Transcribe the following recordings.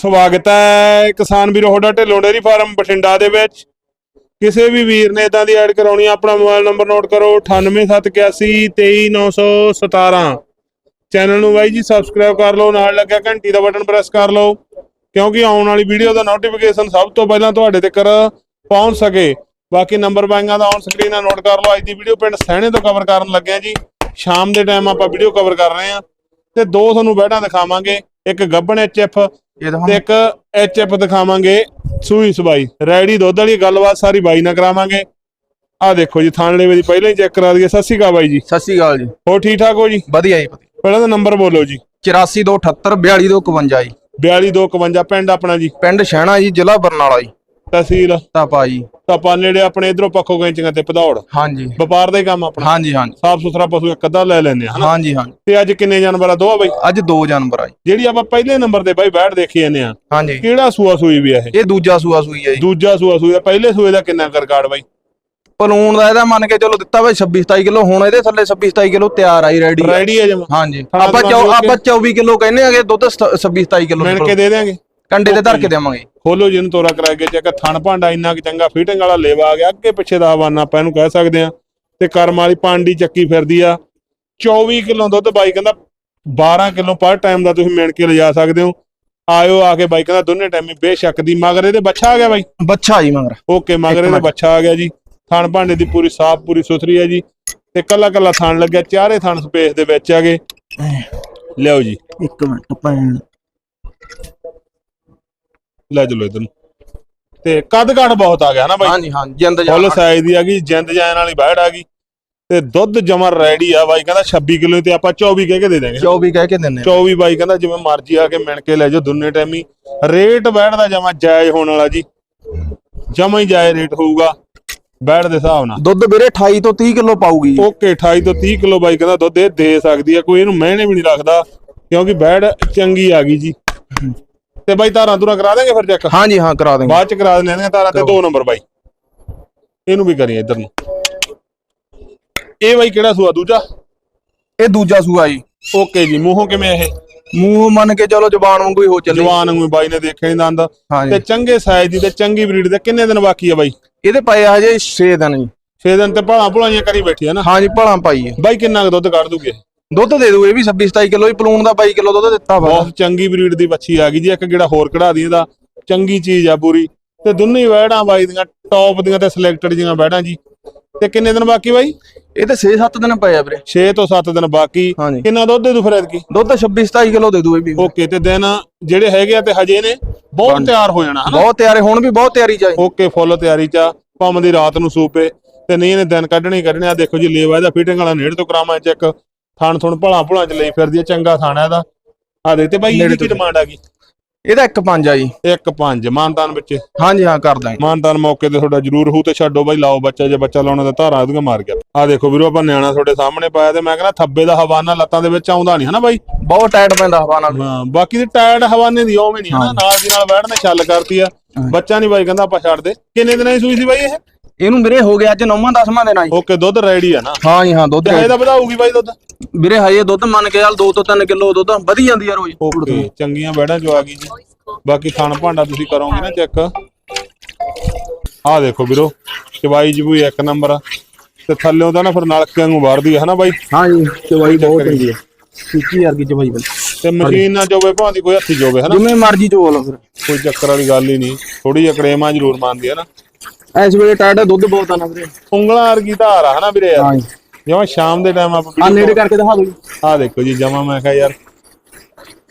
ਸਵਾਗਤ ਹੈ ਕਿਸਾਨ ਵੀਰੋ, ਤੁਹਾਡਾ ਢਿੱਲੋਂ ਡੇਅਰੀ ਫਾਰਮ ਬਠਿੰਡਾ ਦੇ ਵਿੱਚ। ਕਿਸੇ ਵੀ ਵੀਰ ਨੇ ਇਦਾਂ ਦੀ ਐਡ ਕਰਾਉਣੀ ਆ, ਆਪਣਾ ਮੋਬਾਈਲ ਨੰਬਰ ਨੋਟ ਕਰੋ 9871823917 ਚੈਨਲ ਨੂੰ ਬਾਈ ਜੀ ਸਬਸਕ੍ਰਾਈਬ ਕਰ ਲਓ, ਨਾਲ ਲੱਗਿਆ ਘੰਟੀ ਦਾ ਬਟਨ ਪ੍ਰੈਸ ਕਰ ਲਓ, ਕਿਉਂਕਿ ਆਉਣ ਵਾਲੀ ਵੀਡੀਓ ਦਾ ਨੋਟੀਫਿਕੇਸ਼ਨ ਸਭ ਤੋਂ ਪਹਿਲਾਂ ਤੁਹਾਡੇ ਤੱਕ ਪਹੁੰਚ ਸਕੇ। ਬਾਕੀ ਨੰਬਰ ਬਾਈਆਂ ਦਾ ਔਨ ਸਕਰੀਨ ਆ ਨੋਟ ਕਰ ਲਓ, ਅੱਜ ਦੀ ਵੀਡੀਓ ਪਿੰਡ ਸਹਿਣੇ ਤੋਂ ਕਵਰ ਕਰਨ ਲੱਗੇ ਆ ਜੀ। ਸ਼ਾਮ ਦੇ ਟਾਈਮ ਆਪਾਂ ਵੀਡੀਓ ਕਵਰ ਕਰ ਰਹੇ ਆ। ਤੇ ਦੋ ਤੁਹਾਨੂੰ ਬੈਠਾਂ ਦਿਖਾਵਾਂਗੇ, ਇੱਕ ਗੱਬਣ ਐਚਐਫ ਇਹ ਤਾਂ ਤੇ ਇੱਕ ਐਚਐਫ ਦਿਖਾਵਾਂਗੇ ਸੂਈ ਸਬਾਈ ਰੈਡੀ ਦੁੱਧ ਵਾਲੀ ਗੱਲਬਾਤ ਸਾਰੀ ਬਾਈ ਨਾਲ ਕਰਾਵਾਂਗੇ। ਆ ਦੇਖੋ ਜੀ ਥਾਣਲੇ ਦੀ ਪਹਿਲਾਂ ਹੀ ਚੈੱਕ ਕਰਾ ਦਈਏ। ਸਤਿ ਸ਼੍ਰੀ ਅਕਾਲ ਬਾਈ ਜੀ। ਸਤਿ ਸ਼੍ਰੀ ਅਕਾਲ ਜੀ। ਹੋਰ ਠੀਕ ਠਾਕ ਹੋ ਜੀ? ਵਧੀਆ ਜੀ ਵਧੀਆ। ਪਹਿਲਾਂ ਤਾਂ ਨੰਬਰ ਬੋਲੋ ਜੀ। 8428 42251 ਜੀ। 4252 ਪਿੰਡ ਆਪਣਾ ਜੀ। ਪਿੰਡ ਸ਼ਹਿਣਾ ਜੀ ਜ਼ਿਲ੍ਹਾ ਬਰਨਾਲਾ ਜੀ। ਤਹਿਸੀਲ। ਤਾਪਾ ਜੀ ਤਾਪਾ ਨੇੜੇ ਆਪਣੇ ਇਧਰੋਂ ਪੱਖੋ ਗੈਂਚੀਆਂ ਤੇ ਪਧੌੜ ਹਾਂਜੀ। ਵਪਾਰ ਦਾ ਹੀ ਕੰਮ ਆਪਣਾ। ਹਾਂਜੀ ਹਾਂਜੀ। ਸਾਫ਼ ਸੁਥਰਾ ਪਸ਼ੂ ਇੱਕ ਅੱਧਾ ਲੈ ਲੈਨੇ ਆ ਹਾਂਜੀ ਹਾਂਜੀ। ਤੇ ਅੱਜ ਕਿੰਨੇ ਜਾਨਵਰ ਆ ਦੋ ਆ ਬਾਈ? ਅੱਜ ਦੋ ਜਾਨਵਰ ਆ ਜਿਹੜੀ ਆਪਾਂ ਪਹਿਲੇ ਨੰਬਰ ਤੇ ਬਾਈ ਬੈਠ ਦੇਖੀ ਜਾਂਦੇ ਆ। ਹਾਂਜੀ। ਕਿਹੜਾ ਸੂਆ ਸੂਈ ਵੀ ਆ ਇਹ? ਇਹ ਦੂਜਾ ਸੂਆ ਸੂਈ ਹੈ ਜੀ। ਦੂਜਾ ਸੂਆ ਸੂਈ ਆ। ਪਹਿਲੇ ਸੂਏ ਦਾ ਕਿੰਨਾ ਕਰ ਬਾਈ? ਪਲੂਣ ਦਾ ਇਹਦਾ ਮੰਨ ਕੇ ਚਲੋ ਦਿੱਤਾ ਵਾ 26 27 ਕਿਲੋ। ਹੁਣ ਇਹਦੇ ਥੱਲੇ 26 27 ਕਿਲੋ ਤਿਆਰ ਆਈ ਰੈਡੀ ਰੈਡੀ ਆ। ਜਮਾ। ਹਾਂਜੀ। ਆਪਾਂ ਆਪਾਂ 24 ਕਿਲੋ ਕਹਿੰਦੇ ਆਗੇ ਦੁੱਧ 26 27 ਕਿਲੋ ਮਿਣ ਕੇ ਦੇ ਦਿਆਂਗੇ। ਕੰਡੇ ਤੇ ਧਰ ਕੇ ਦੇਵਾਂਗੇ। ਖੋਲੋ ਜੀ ਤੋਰਾ ਕਰਾ ਕੇ ਚੈੱਕ ਥਣ ਭਾਂਡਾ ਇੰਨਾ ਕਿ ਚੰਗਾ ਫਿਟਿੰਗ ਵਾਲਾ ਲੇਵਾ ਆ ਗਿਆ ਅੱਗੇ ਪਿੱਛੇ ਦਾ ਹਵਾਨਾ ਆਪਾਂ ਇਹਨੂੰ ਕਹਿ ਸਕਦੇ ਆ ਤੇ ਕਰਮ ਵਾਲੀ ਪਾਂਡੀ ਚੱਕੀ ਫਿਰਦੀ ਆ। 24 ਕਿਲੋ ਦੁੱਧ ਬਾਈ ਕਹਿੰਦਾ 12 ਕਿਲੋ ਪਰ ਟਾਈਮ ਦਾ ਤੁਸੀਂ ਮਿਣ ਕੇ ਲਿਜਾ ਸਕਦੇ ਹੋ। ਆਇਓ ਆ ਕੇ ਬਾਈ ਕਹਿੰਦਾ ਦੋਨੇ ਟਾਈਮੀ ਬੇਸ਼ੱਕ ਦੀ। ਮਗਰ ਇਹਦੇ ਬੱਚਾ ਆ ਗਿਆ ਬਾਈ? ਬੱਚਾ ਜੀ ਮਗਰ। ਓਕੇ ਮਗਰ ਇਹਦੇ। ਬੱਚਾ ਆ ਗਿਆ ਜੀ। ਥਣ ਭਾਂਡੇ ਦੀ ਪੂਰੀ ਸਾਫ਼ ਪੂਰੀ ਸੁਥਰੀ ਹੈ ਜੀ। ਤੇ ਕੱਲਾ ਕੱਲਾ ਥਣ ਲੱਗਿਆ ਚਾਰੇ ਥਣ ਸਪੇਸ ਦੇ ਵਿੱਚ ਆ ਗਏ। ਲਿਆਓ ਜੀ। ਇੱਕ ਮਿੰਟ ਭੈਣ। ਲੈ ਚਲੋ ਇਧਰ ਨੂੰ। ਤੇ ਕੱਦ ਘਾਟ ਬਹੁਤ ਆ ਗਿਆ ਨਾ ਬਾਈ। ਹਾਂਜੀ ਹਾਂਜੀ ਜਿੰਦ ਫੁੱਲ ਸਾਈਜ਼ ਦੀ ਆ ਗਈ ਜਿੰਦ ਜਾਨ ਵਾਲੀ ਬਾੜ ਆ ਗਈ। ਤੇ ਦੁੱਧ ਜਮਾ ਰੈਡੀ ਆ ਬਾਈ ਕਹਿੰਦਾ 26 ਕਿਲੋ ਤੇ ਆਪਾਂ 24 ਕਹਿ ਕੇ ਦੇ ਦਾਂਗੇ 24 ਕਹਿ ਕੇ ਦਿੰਨੇ 24 ਬਾਈ ਕਹਿੰਦਾ ਜਿਵੇਂ ਮਰਜ਼ੀ ਆ ਕੇ ਮਿਣ ਕੇ ਲੈ ਜਾਓ ਦੁੰਨੇ ਟਾਈਮੀ ਰੇਟ ਬੈੜ ਦਾ ਜਮਾ ਜਾਇਜ਼ ਹੋਣ ਵਾਲਾ ਜੀ। ਜਮਾ ਹੀ ਜਾਇਜ਼ ਰੇਟ ਹੋਊਗਾ। ਬੈੜ ਦੇ ਹਿਸਾਬ ਨਾਲ। ਦੁੱਧ ਵੀਰੇ 28 ਤੋਂ 30 ਕਿਲੋ ਪਾਊਗੀ। ਓਕੇ 28 ਤੋਂ 30 ਕਿਲੋ ਬਾਈ ਕਹਿੰਦਾ ਦੁੱਧ ਇਹ ਦੇ ਸਕਦੀ ਆ ਕੋਈ ਇਹਨੂੰ ਮਹਿਣੇ ਵੀ ਨਹੀਂ ਰੱਖਦਾ ਕਿਉਂਕਿ ਬੈੜ ਚੰਗੀ ਆ ਗਈ ਜੀ। ਤੇ ਬਾਈ ਧਾਰਾਂ ਧੁਰਾਂ ਕਰਾ ਦੇਂਗੇ ਫਿਰ ਚੈੱਕ ਹਾਂਜੀ ਹਾਂ ਕਰਾ ਦੇਂਗੇ ਬਾਅਦ ਚ ਕਰਾ ਆ ਤਾਰਾਂ ਤੇ ਦੋ ਨੰਬਰ ਬਾਈ। ਇਹਨੂੰ ਵੀ ਕਰੀਏ ਇੱਧਰ ਨੂੰ। ਇਹ ਬਾਈ ਕਿਹੜਾ ਸੂਆ ਦੂਜਾ? ਇਹ ਦੂਜਾ ਸੂਆ ਜੀ। ਓਕੇ ਜੀ ਮੂੰਹੋਂ ਕਿਵੇਂ ਇਹ? ਮੂੰਹ ਮੰਨ ਕੇ ਚਲੋ ਜ਼ਬਾਨ ਵਾਂਗੂ ਹੀ ਹੋ ਚੱਲੇ। ਜਵਾਨ ਨੂੰ ਬਾਈ ਨੇ ਦੇਖਿਆ ਨਹੀਂ ਦੰਦ। ਤੇ ਚੰਗੇ ਸਾਈਜ਼ ਦੀ ਤੇ ਚੰਗੀ ਬਰੀਡ ਦੇ ਕਿੰਨੇ ਦਿਨ ਬਾਕੀ ਆ ਬਾਈ? ਇਹਦੇ ਪਏ ਆ ਹਜੇ 6 ਦਿਨ ਜੀ। 6 ਦਿਨ ਤੇ ਭਾਲਾਂ ਭੁਲਾਈਆਂ ਕਰੀ ਬੈਠੀ ਆ ਨਾ? ਹਾਂਜੀ ਭਲਾ ਪਾਈ ਹੈ ਬਾਈ ਕਿੰਨਾ ਕੁ ਦੁੱਧ ਕੱਢ ਦੂਗੇ? ਦੁੱਧ ਦੇ ਦੂ ਇਹ ਵੀ 26 27 ਕਿਲੋ ਹੀ ਪਲੂਣ ਦਾ 22 ਕਿਲੋ ਦੁੱਧ ਦਿੱਤਾ ਵਾ। ਬਹੁਤ ਚੰਗੀ ਬਰੀਡ ਦੀ ਬੱਚੀ ਆ ਗਈ ਜੀ ਇੱਕ ਜਿਹੜਾ ਹੋਰ ਕਢਾ ਦੀ ਇਹਦਾ ਚੰਗੀ ਚੀਜ਼ ਆ ਪੂਰੀ। ਤੇ ਦੋਨੇ ਵੈੜਾਂ ਬਾਈ ਦੀਆਂ ਟੌਪ ਦੀਆਂ ਤੇ ਸਿਲੈਕਟਡ ਜੀਆਂ ਵੈੜਾਂ ਜੀ। ਤੇ ਕਿੰਨੇ ਦਿਨ ਬਾਕੀ ਬਾਈ? ਇਹ ਤੇ 6-7 ਦਿਨ ਪਏ ਆ ਵੀਰੇ। 6 ਤੋਂ 7 ਦਿਨ ਬਾਕੀ। ਹਾਂਜੀ। ਕਿੰਨਾ ਦੁੱਧ ਦੇ ਦੂ ਫਿਰ ਐਤਕੀ? ਦੁੱਧ 26 27 ਕਿਲੋ ਦੇ ਦੂ ਇਹ ਵੀ। ਓਕੇ ਤੇ ਦਿਨ ਜਿਹੜੇ ਹੈਗੇ ਆ ਤੇ ਹਜੇ ਨੇ ਬਹੁਤ ਤਿਆਰ ਹੋ ਜਾਣਾ ਹਨਾ? ਬਹੁਤ ਤਿਆਰੀ ਹੁਣ ਵੀ ਬਹੁਤ ਤਿਆਰੀ ਚਾਹੀ ਓਕੇ ਫੁੱਲ ਤਿਆਰੀ ਚ ਆ, ਭਾਵੇਂ ਦੀ ਰਾਤ ਨੂੰ ਸੂਪੇ ਤੇ ਨਹੀਂ ਇਹਨੇ ਦਿਨ ਕੱਢਣੇ ਹੀ ਕੱਢਣੇ ਆ। ਦੇਖੋ ਜੀ ਲੇਵਾ ਇਹਦਾ ਫਿਟਿੰਗ ਵਾਲਾ ਨੇੜ ਤੋਂ ਕਰਾਵਾਂ ਚੈੱਕ ਥਣ ਥਣ ਭਲਾ ਭੁਲਾ ਚ ਲਈ ਫਿਰਦੀ ਆ ਚੰਗਾ ਥਾਣਾ ਇਹਦਾ। ਆ ਦੇ ਤੇ ਬਾਈ ਇਹਦੀ ਕੀ ਡਿਮਾਂਡ ਆ ਗਈ? ਇਹਦਾ 1.5 ਆ ਜੀ। ਇੱਕ ਪੰਜ ਮਾਨਤਾਨ ਵਿੱਚ। ਹਾਂਜੀ ਹਾਂ ਕਰ ਦਾਂਗੇ ਮਾਨਤਾਨ ਮੌਕੇ ਤੇ ਤੁਹਾਡਾ ਜ਼ਰੂਰ ਹੋਊ ਤੇ ਛੱਡੋ ਬਾਈ ਲਾਓ ਬੱਚਾ ਜੇ ਬੱਚਾ ਲਾਉਣਾ ਤਾਂ ਧਾਰਾ ਉਹਦੀਆਂ ਮਾਰ ਗਿਆ। ਆ ਦੇਖੋ ਵੀਰੋ ਆਪਾਂ ਨਿਆਣਾ ਤੁਹਾਡੇ ਸਾਹਮਣੇ ਪਾਇਆ ਤੇ ਮੈਂ ਕਹਿੰਦਾ ਥੱਬੇ ਦਾ ਹਵਾਨਾ ਲੱਤਾਂ ਦੇ ਵਿੱਚ ਆਉਂਦਾ ਨਹੀਂ ਹਨਾ ਬਾਈ? ਬਹੁਤ ਟਾਈਟ ਪੈਂਦਾ ਹਵਾ ਨਾਲ ਹਾਂ ਬਾਕੀ ਦੀ ਟਾਇਰਡ ਹਵਾਨੇ ਦੀ ਉਵੇਂ ਨਹੀਂ ਹਨਾ? ਨਾਲ ਦੀ ਨਾਲ ਨੇ ਛੱਲ ਕਰਤੀ ਆ। ਬੱਚਾ ਨਹੀਂ ਬਾਈ ਕਹਿੰਦਾ ਆਪਾਂ ਛੱਡ ਦੇ। ਕਿੰਨੇ ਦਿਨਾਂ ਦੀ ਸੂਈ ਸੀ ਬਾਈ ਇਹ? ਇਹਨੂੰ ਵੀਰੇ ਹੋ ਗਿਆ ਅੱਜ 9ਵਾਂ 10ਵਾਂ ਦਿਨ ਆ ਜੀ। ਓਕੇ ਦੁੱਧ ਰੈਡੀ ਆ ਨਾ? ਹਾਂਜੀ ਹਾਂ ਦੁੱਧ ਤੇ ਇਹਦਾ ਵਧਾਊਗੀ ਬਾਈ ਦੁੱਧ। ਵੀਰੇ ਹਜੇ ਦੁੱਧ ਮੰਨ ਕੇ ਚੱਲ 2 ਤੋਂ 3 ਕਿਲੋ ਦੁੱਧ ਵਧੀ ਜਾਂਦੀ ਆ ਰੋਜ਼। ਓਕੇ ਚੰਗੀਆਂ ਬੈੜਾਂ ਜੋ ਆ ਗਈ ਜੀ। ਬਾਕੀ ਖਾਣ ਭਾਂਡਾ ਤੁਸੀਂ ਕਰੋਗੇ ਨਾ ਚੈੱਕ। ਆਹ ਦੇਖੋ ਵੀਰੋ ਚਵਾਈ ਜਬੂਈ ਇੱਕ ਨੰਬਰ ਆ। ਤੇ ਥੱਲਿਓਂ ਤਾਂ ਨਾ ਫਿਰ ਨਲਕਿਆਂ ਨੂੰ ਵਾਰਦੀ ਹੈ ਹਨਾ ਬਾਈ? ਹਾਂਜੀ ਚਵਾਈ ਬਹੁਤ ਚੰਗੀ ਆ। ਸਿੱਕੀ ਵਰਗੀ ਚਵਾਈ ਬਈ ਤੇ ਮਸ਼ੀਨ ਨਾ ਜੋਵੇ ਭਾਂਦੀ ਕੋਈ ਹੱਥੀ ਜੋਵੇ ਹਨਾ? ਜਿਵੇਂ ਮਰਜ਼ੀ ਚੋ ਲਓ ਫਿਰ। ਕੋਈ ਚੱਕਰ ਵਾਲੀ ਗੱਲ ਹੀ ਨਹੀਂ। ਥੋੜੀ ਜਿਹੀ ਕੜੇਮਾ ਜ਼ਰੂਰ ਮੰਨਦੀ ਹੈ ਨਾ। ਇਸ ਵੇਲੇ ਟਾਈਟ ਦੁੱਧ ਬਹੁਤ ਆ ਨਾ ਵੀਰੇ। ਉਂਗਲਾਂ ਵਰਗੀ ਧਾਰ ਆ ਹਨਾ ਵੀਰੇ? ਯਾਰ ਜਿਵੇਂ ਸ਼ਾਮ ਦੇ ਟਾਈਮ ਆਪਾਂ ਆ ਨੇੜੇ ਕਰਕੇ ਦਿਖਾ ਦਿਓ ਜੀ। ਆਹ ਦੇਖੋ ਜੀ ਜਮਾ ਮੈਂ ਕਿਹਾ ਯਾਰ।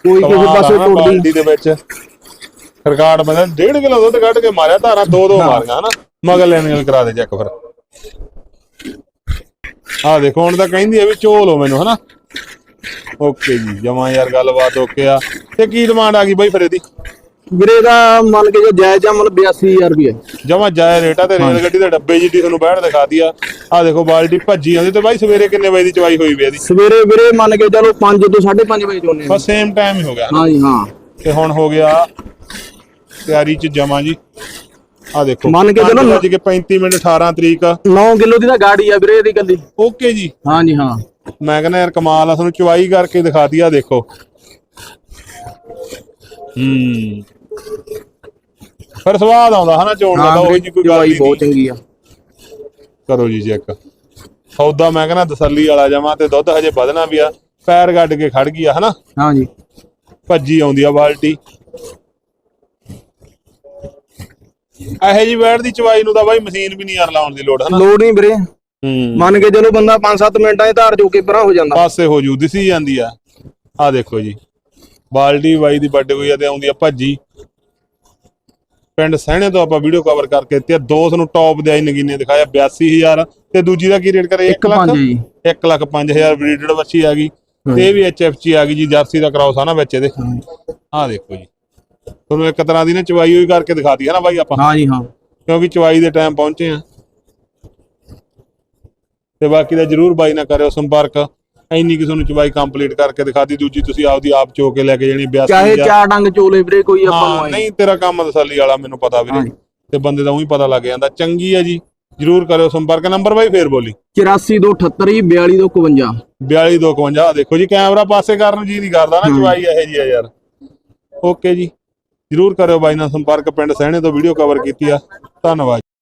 ਕੋਈ ਕਿਸੇ ਪਾਸੇ ਟੁੱਟਦੀ। ਦੇ ਵਿੱਚ। ਰਿਕਾਰਡ ਬੰਦਾ 1.5 ਕਿਲੋ ਦੁੱਧ ਕੱਢ ਕੇ ਮਾਰਿਆ ਧਾਰਾਂ ਦੋ ਦੋ ਮਾਰੀਆਂ ਹਨਾ? ਮਗਰ ਲੈਣ ਗੱਲ ਕਰਾ ਦੇ ਚੈੱਕ ਫਿਰ। ਆਹ ਦੇਖੋ ਹੁਣ ਤਾਂ ਕਹਿੰਦੀ ਆ ਵੀ ਝੋਲੋ ਮੈਨੂੰ ਹਨਾ? ਓਕੇ ਜੀ ਜਮਾ ਯਾਰ ਗੱਲਬਾਤ ਓਕੇ ਆ। ਤੇ ਕੀ ਡਿਮਾਂਡ ਆ ਗਈ ਬਾਈ ਫਿਰ ਇਹਦੀ? ਵੀਰੇ ਦਾ ਮੰਨ ਕੇ ਜੋ ਜਾਇਜ਼ ਆ ਮਤਲਬ 82000 ਰੁਪਏ ਜਮਾ ਜਾਇ ਰੇਟਾ ਤੇ ਰੇਲ ਗੱਡੀ ਦੇ ਡੱਬੇ ਜਿੱਡੀ ਤੁਹਾਨੂੰ ਬੈਠ ਦਿਖਾਤੀ ਆ। ਆਹ ਦੇਖੋ ਬਾਲਟੀ ਭੱਜੀ ਆਉਂਦੀ ਤੇ ਬਾਈ ਸਵੇਰੇ ਕਿੰਨੇ ਵਜੇ ਦੀ ਚਵਾਈ ਹੋਈ ਵੀ ਇਹਦੀ? ਸਵੇਰੇ ਵੀਰੇ ਮੰਨ ਕੇ ਚਲੋ 5 ਤੋਂ 5:30 ਵਜੇ ਚੋਨੇ ਬਸ ਸੇਮ ਟਾਈਮ ਹੀ ਹੋ ਗਿਆ। ਨਾ ਹਾਂਜੀ ਹਾਂ। ਤੇ ਹੁਣ ਹੋ ਗਿਆ ਤਿਆਰੀ ਚ ਜਮਾ ਜੀ। ਆ ਦੇਖੋ ਮੰਨ ਕੇ ਚਲੋ ਵੱਜ ਕੇ 35 ਮਿੰਟ 18 ਤਰੀਕ। 9 ਕਿਲੋ ਦੀ ਤਾਂ ਗਾੜੀ ਆ ਵੀਰੇ ਇਹਦੀ ਕੱਲੀ ਓਕੇ ਜੀ। ਹਾਂਜੀ ਹਾਂ। ਮੈਂ ਕਹਿੰਦਾ ਯਾਰ ਕਮਾਲ ਆ ਤੁਹਾਨੂੰ ਚਵਾਈ ਕਰਕੇ ਦਿਖਾਤੀ ਆ ਦੇਖੋ। ਹੂੰ। ਫਿਰ ਸਵਾਦ ਆਉਂਦਾ ਹਨਾ ਚੋਣ ਦਾ ਤਾਂ ਉਹੀ ਜੀ ਕੋਈ ਗੱਲ ਨਹੀਂ ਬਹੁਤ ਚੰਗੀ ਆ। ਕਰੋ ਜੀ ਚੈੱਕ ਸੌਦਾ ਮੈਂ ਕਹਿੰਦਾ ਤਸੱਲੀ ਵਾਲਾ ਜਮਾ ਤੇ ਦੁੱਧ ਹਜੇ ਵਧਣਾ ਵੀ ਆ ਪੈਰ ਗੱਡ ਕੇ ਖੜ ਗਈ ਆ ਹਨਾ? ਹਾਂ ਜੀ। ਭੱਜੀ ਆਉਂਦੀ ਆ ਬਾਲਟੀ। ਇਹੋ ਜੀ ਵੈੜ ਦੀ ਚਵਾਈ ਨੂੰ ਤਾਂ ਬਾਈ ਮਸ਼ੀਨ ਵੀ ਨਹੀਂ ਯਾਰ ਲਾਉਣ ਦੀ ਲੋੜ ਹਨਾ? ਲੋੜ ਨਹੀਂ ਵੀਰੇ। ਮੰਨ ਕੇ ਚਲੋ ਬੰਦਾ 5-7 ਮਿੰਟਾਂ 'ਚ ਧਾਰ ਜੋ ਕੇ ਪਰਾਂ ਹੋ ਜਾਂਦਾ। ਪਾਸੇ ਹੋ ਜੂ ਦਿਸੀ ਜਾਂਦੀ ਆ। ਆ ਦੇਖੋ ਜੀ। ਬਾਲਟੀ ਬਾਈ ਦੀ ਵੱਡ ਹੋਈ ਆ ਤੇ ਆਉਂਦੀ ਆ ਭੱਜੀ। ਪਿੰਡ ਸਹਿਣੇ ਤੋਂ ਆਪਾਂ ਵੀਡੀਓ ਕਵਰ ਕਰਕੇ ਤੇ ਦੋਸ ਨੂੰ ਟੌਪ ਦੇ ਆਈ ਨਗੀਨੇ ਦਿਖਾਇਆ 82000 ਤੇ ਦੂਜੀ ਦਾ ਕੀ ਰੇਟ ਕਰੇ 1 ਲੱਖ? 1.5 ਜੀ। 1 ਲੱਖ 5000 ਬਰੀਡਡ ਬੱਚੀ ਆ ਗਈ। ਤੇ ਇਹ ਵੀ ਐਚਐਫਸੀ ਆ ਗਈ ਜੀ ਜਰਸੀ ਦਾ ਕ੍ਰਾਸ ਆ ਨਾ ਵਿੱਚ ਇਹਦੇ। ਆਹ ਦੇਖੋ ਜੀ। ਤੁਹਾਨੂੰ ਇੱਕ ਤਰ੍ਹਾਂ ਦੀ ਨਾ ਚਵਾਈ ਹੋਈ ਕਰਕੇ ਦਿਖਾਤੀ ਹੈ ਨਾ ਬਾਈ ਆਪਾਂ। ਹਾਂ ਜੀ ਹਾਂ। ਕਿਉਂਕਿ ਚਵਾਈ ਦੇ ਟਾਈਮ ਪਹੁੰਚੇ ਆ। ਤੇ ਬਾਕੀ ਦਾ ਜਰੂਰ ਬਾਈ ਨਾਲ ਕਰਿਓ ਸੰਪਰਕ। ਇੰਨੀ ਕਿ ਤੁਹਾਨੂੰ ਚਵਾਈ ਕੰਪਲੀਟ ਕਰਕੇ ਦਿਖਾਤੀ ਦੂਜੀ ਤੁਸੀਂ ਆਪਦੀ ਆਪ ਚੋ ਕੇ ਲੈ ਕੇ ਜਾਣੀ 82 ਚਾਹੇ ਚਾਰ ਡੰਗ ਚੋਲੇ ਵੀਰੇ ਕੋਈ ਆਪਾਂ ਨੂੰ ਹਾਂ ਆਏ। ਨਹੀਂ ਤੇਰਾ ਕੰਮ ਤਸੱਲੀ ਵਾਲਾ ਮੈਨੂੰ ਪਤਾ ਵੀਰੇ। ਤੇ ਬੰਦੇ ਦਾ ਉਹੀ ਪਤਾ ਲੱਗ ਜਾਂਦਾ। ਚੰਗੀ ਆ ਜੀ ਜਰੂਰ ਕਰਿਓ ਸੰਪਰਕ। ਨੰਬਰ ਬਾਈ ਫੇਰ ਬੋਲੀ। 8428 ਜੀ 4252 4252 ਆਹ ਦੇਖੋ ਜੀ ਕੈਮਰਾ ਪਾਸੇ ਕਰਨ ਜੀ ਨਹੀਂ ਕਰਦਾ ਨਾ ਚਵਾਈ ਇਹੋ ਜੀ ਆ ਯਾਰ। ਓਕੇ ਜੀ ਜਰੂਰ ਕਰਿਓ ਬਾਈ ਨਾਲ ਸੰਪਰਕ। ਪਿੰਡ ਸਹਿਣੇ ਤੋਂ ਵੀਡੀਓ ਕਵਰ ਕੀਤੀ ਆ। ਧੰਨਵਾਦ।